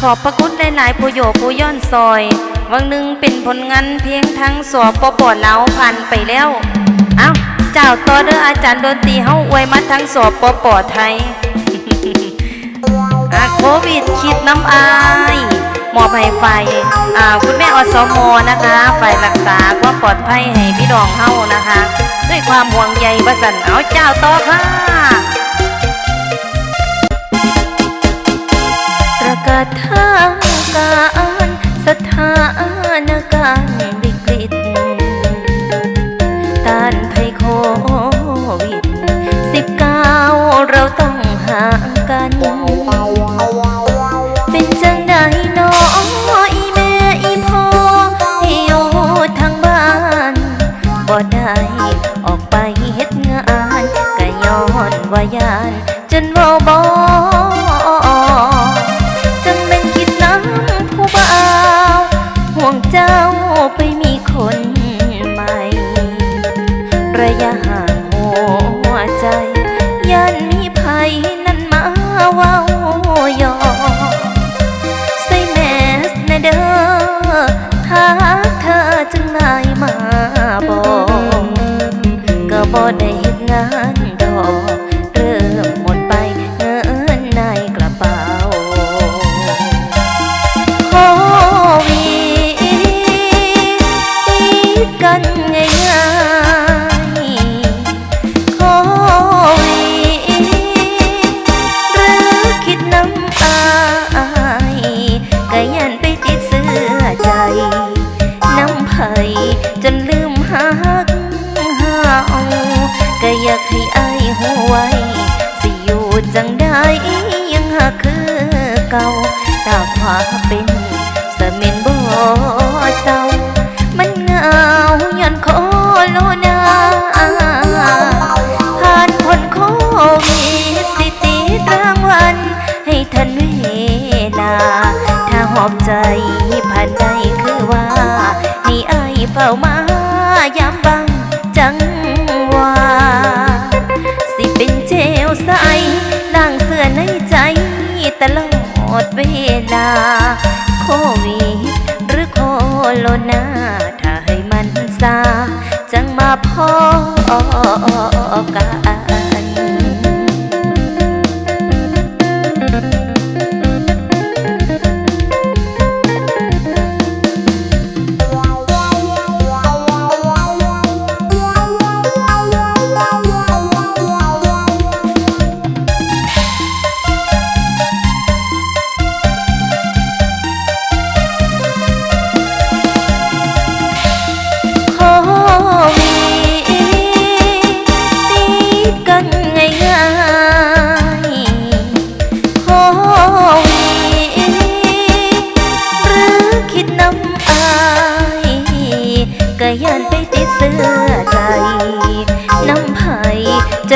ขอบพระคุณหลายๆผู้โยผู้ย่อนซอย วังหนึ่งเป็นผลงานเพียงทั้งสวปปเลาวผ่านไปแล้ว เอ้า เจ้าต่อเด้ออาจารย์ดนตรีเฮาอวยมาทั้งสวปปไทยอาโควิดคิดน้ำอายหมอบให้ไฟอ่าคุณแม่อสมนะคะฝ่ายรักษาควาปลอดภัยให้พี่น้องเฮานะคะ ด้วยความห่วงใยว่าสันเอาเจ้าต่อค่ะ ออกไปเฮ็ดงานก็ย้อนว่ายาน ก็บ่ อยากให้อายหัวไวสิอยู่จังได้ยังหักคือเก่าตาขวาเป็นสเมนบ่เศร้ามันเหงาย้อนโคโลนาผ่านพ้นโควิดสิติดรางวัลให้ทันเวลา ถ้าหอบใจผ่านได้คือว่าให้อายเฝ้ามายามบังจัง เวลา โควิดหรือโคโรนาถ้าให้มันซาจังมาพอกัน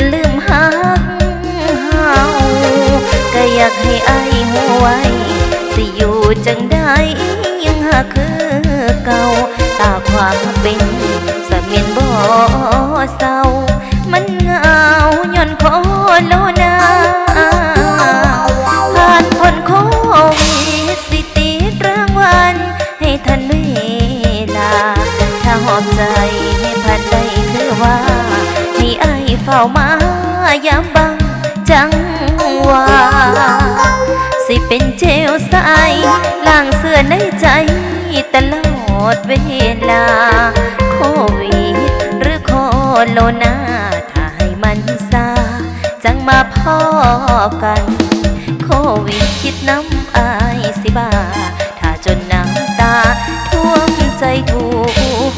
จะลืมหักเฮาก็อยากให้อายหัวไว้สิอยู่จังได้ยังหาคือเก่าตาความเป็นสมียนบ่เศร้า มันเหงาย้อนโคโลนาผ่านพ้นโควิดสิติดรางวัลให้ทันเวลา ถ้าหอบใจให้ผ่านได้คือว่าให้อาย ฝ้ามายามบังจังหวาสิเป็นเจลใสล้างเสื้อในใจตลอดเวลา โควิดหรือโคโรนาถ้าให้มันซาจังมาพอกัน โควิดคิดน้ำอายสิบาถ้าจนน้ำตาท่วมใจทุก